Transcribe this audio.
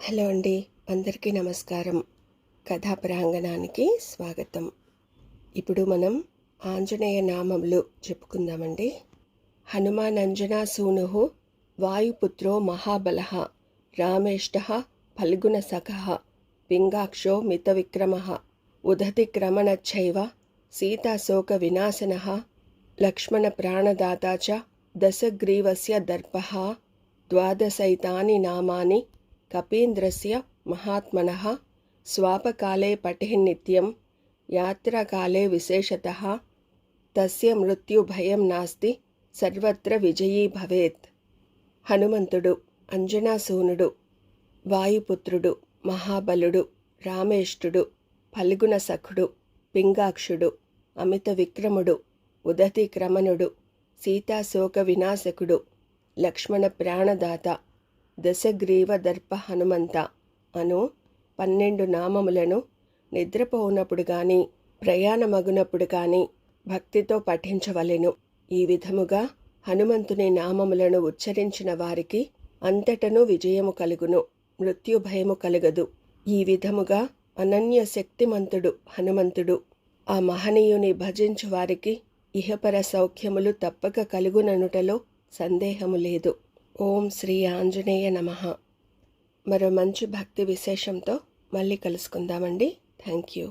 Hello అండి అందరికీ నమస్కారం. కథా ప్రాంగణానికి స్వాగతం. ఇప్పుడు మనం ఆంజనేయ నామములు చెప్పుకుందామండి. హనుమానంజనా సూను వాయుపుత్రో మహాబల రామేష్ట ఫల్గుణ సఖ పింగాక్షో మిత విక్రమ ఉదతి క్రమణచ్చైవ సీతాశోక వినాశన లక్ష్మణ ప్రాణదాత చ దశగ్రీవస్య దర్పः ద్వాదశైతాని నామాని కపీంద్రస్య మహాత్మనः స్వాపకాలే పఠే నిత్యం యాత్రాకాలే విశేషతः తస్య మృత్యుభయం నాస్తి సర్వత్ర విజయీ భవేత్. హనుమంతుడు అంజనాసూనుడు వాయుపుత్రుడు మహాబలుడు రామేష్ఠుడు ఫల్గుణ సఖుడు పింగాక్షుడు అమిత విక్రముడు ఉదతి క్రమణుడు సీతాశోక వినాశకుడు లక్ష్మణ ప్రాణదాత దశగ్రీవ దర్ప హనుమంత అను పన్నెండు నామములను నిద్రపోనప్పుడు గాని ప్రయాణమగునప్పుడు గాని భక్తితో పఠించవలెను. ఈ విధముగా హనుమంతుని నామములను ఉచ్చరించిన వారికి అంతటను విజయము కలుగును మృత్యుభయము కలుగదు. ఈ విధముగా అనన్య శక్తిమంతుడు హనుమంతుడు ఆ మహనీయుని భజించు వారికి ఇహపర సౌఖ్యములు తప్పక కలుగుననుటలో సందేహము లేదు. ఓం శ్రీ ఆంజనేయ నమ. మరో మంచి భక్తి విశేషంతో మళ్ళీ కలుసుకుందామండి. Thank you